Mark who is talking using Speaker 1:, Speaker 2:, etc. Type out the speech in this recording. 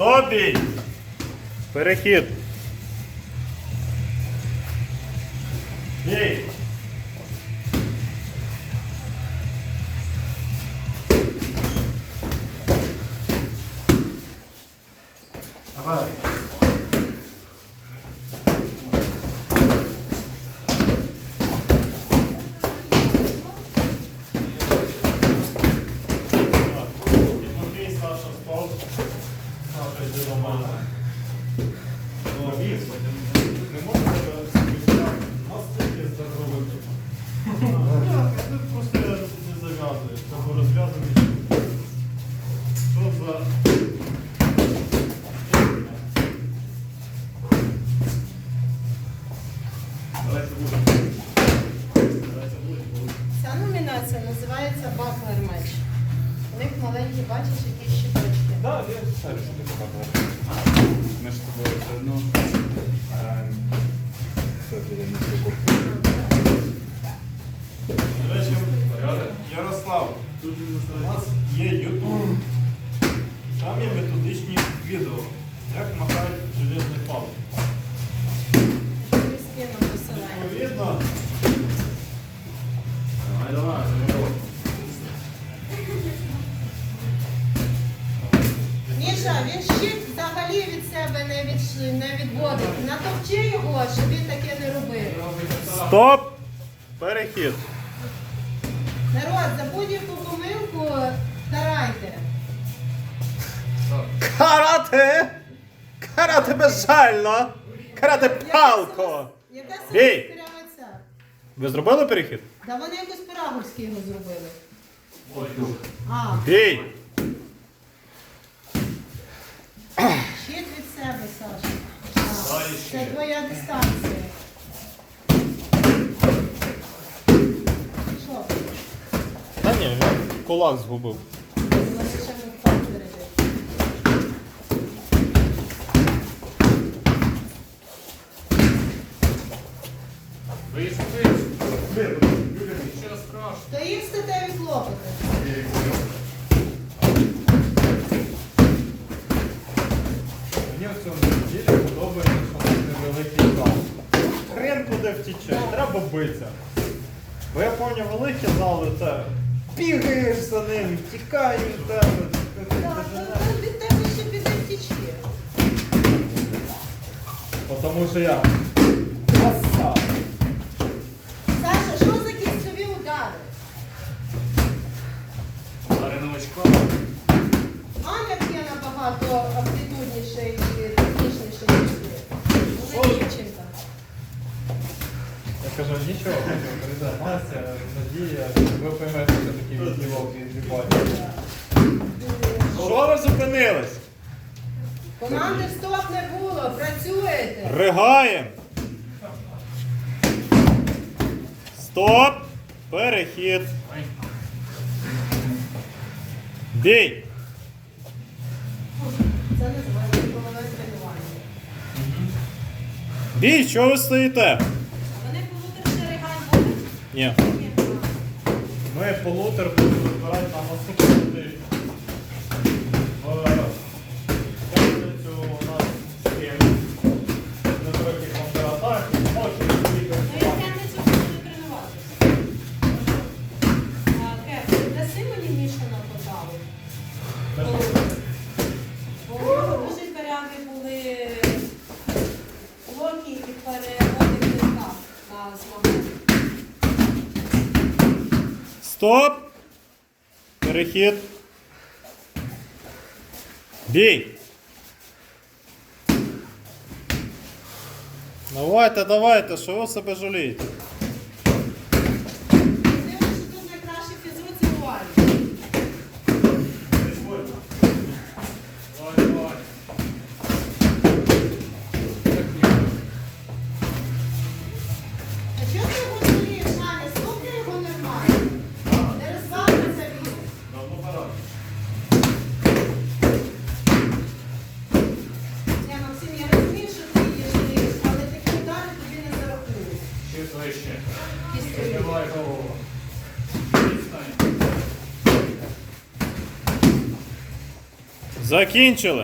Speaker 1: Стоп! Перехід. Бій! Давай. Тимофій, Саша, стоп. Саша, йди до мене. Ну, віз, не можна мастики зробити. Ти просто не зав'язуєш, треба розв'язувати. Що за... Давайте.
Speaker 2: Ця номінація називається Баклер меч. У них маленькі, бачиш, якісь щиточки.
Speaker 3: Да, я знаю, що ти показував. Ми ж з тобою все одно.
Speaker 1: Ярослав. Тут
Speaker 2: не у не, не відводить. Натовчи його, щоб він таке не робив.
Speaker 1: Стоп! Перехід.
Speaker 2: Народ, за будь-яку помилку карайте.
Speaker 1: Карате! Карате безжально! Карате палко!
Speaker 2: Яка
Speaker 1: Бій!
Speaker 2: саме?
Speaker 1: Ви зробили перехід?
Speaker 2: Да вони якось пирагульські його зробили. А,
Speaker 1: Бій!
Speaker 2: щит від себе, Саша. А,
Speaker 1: Далі
Speaker 2: це твоя дистанція. Що?
Speaker 1: Та ні, він кулак згубив.
Speaker 3: Нічого страшного.
Speaker 2: То їх статеві клопоти.
Speaker 1: Куди втіче, треба битися. Бо я пам'ятаю, великі зали це. Бігаєш за ним, тікає від тебе.
Speaker 2: Так, то від тебе ще піде втічі.
Speaker 1: Тому що я красава.
Speaker 2: Саша, що за кінцеві удари?
Speaker 3: Ареновочко.
Speaker 2: Аня є набагато амплітудніший і
Speaker 3: кажу, нічого, перезаймайся, надія, ви поймете, що такий відділок відбувається.
Speaker 1: Що ви зупинились?
Speaker 2: Команди стоп не було, працюєте.
Speaker 1: Ригаєм. Стоп. Перехід. Бій.
Speaker 2: Це називається головне тренування.
Speaker 1: Бій, що ви стоїте? Ні. Ми полутер будемо збирати на наступний тиждень.
Speaker 2: Ну, я
Speaker 1: поїхати.
Speaker 2: п'ятницю буду тренуватися. Даси мені Мішу на поталу? Бо у нього дуже коряві були локі і переводи на змагання.
Speaker 1: Стоп. Перехід. Бій. Давайте, давайте, що ви себе жалієте?
Speaker 3: Вище.
Speaker 2: Кістю.
Speaker 3: Голову.
Speaker 1: Закінчили.